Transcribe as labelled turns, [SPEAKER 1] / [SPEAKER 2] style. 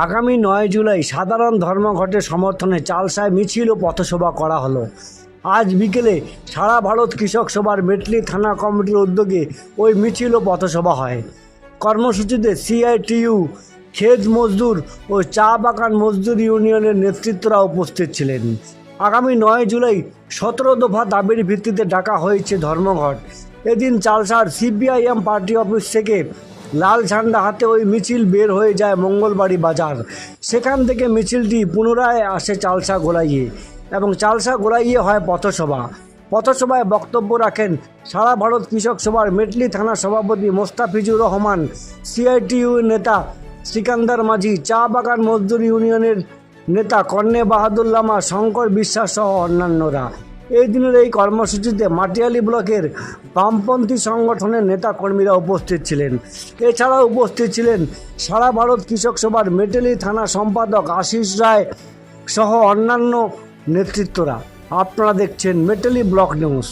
[SPEAKER 1] আগামী নয় জুলাই সাধারণ ধর্মঘটের সমর্থনে চালসায় মিছিল ও পথসভা করা হলো। আজ বিকেলে সারা ভারত কৃষক সভার মেটলি থানা কমিটির উদ্যোগে ওই মিছিল ও পথসভা হয়। কর্মসূচিতে সিআইটিইউ খেদ মজদুর ও চা বাগান মজদুর ইউনিয়নের নেতৃত্বরা উপস্থিত ছিলেন। আগামী নয় জুলাই সতেরো দফা দাবির ভিত্তিতে ডাকা হয়েছে ধর্মঘট। এদিন চালসার সিপিআইএম পার্টি অফিস থেকে লাল ঝান্ডা হাতে ওই মিছিল বের হয়ে যায় মঙ্গলবাড়ি বাজার। সেখান থেকে মিছিলটি পুনরায় আসে চালসা গোলাইয়ে এবং চালসা গোলাইয়ে হয় পথসভা। পথসভায় বক্তব্য রাখেন সারা ভারত কৃষক সভার মেটলি থানা সভাপতি মোস্তাফিজুর রহমান সিআইটিইউ নেতা সিকান্দার মাঝি, চা বাগান মজদুর ইউনিয়নের নেতা কর্ণে বাহাদুল্লামা শঙ্কর বিশ্বাস সহ অন্যান্যরা। এই দিনের এই কর্মসূচিতে মাটিয়ালি ব্লকের বামপন্থী সংগঠনের নেতা কর্মীরা উপস্থিত ছিলেন। এছাড়া উপস্থিত ছিলেন সারা ভারত কৃষক সভার মেটেলি থানা সম্পাদক আশিস রায় সহ অন্যান্য নেতৃত্বরা। আপনারা দেখছেন মেটেলি ব্লক নিউজ।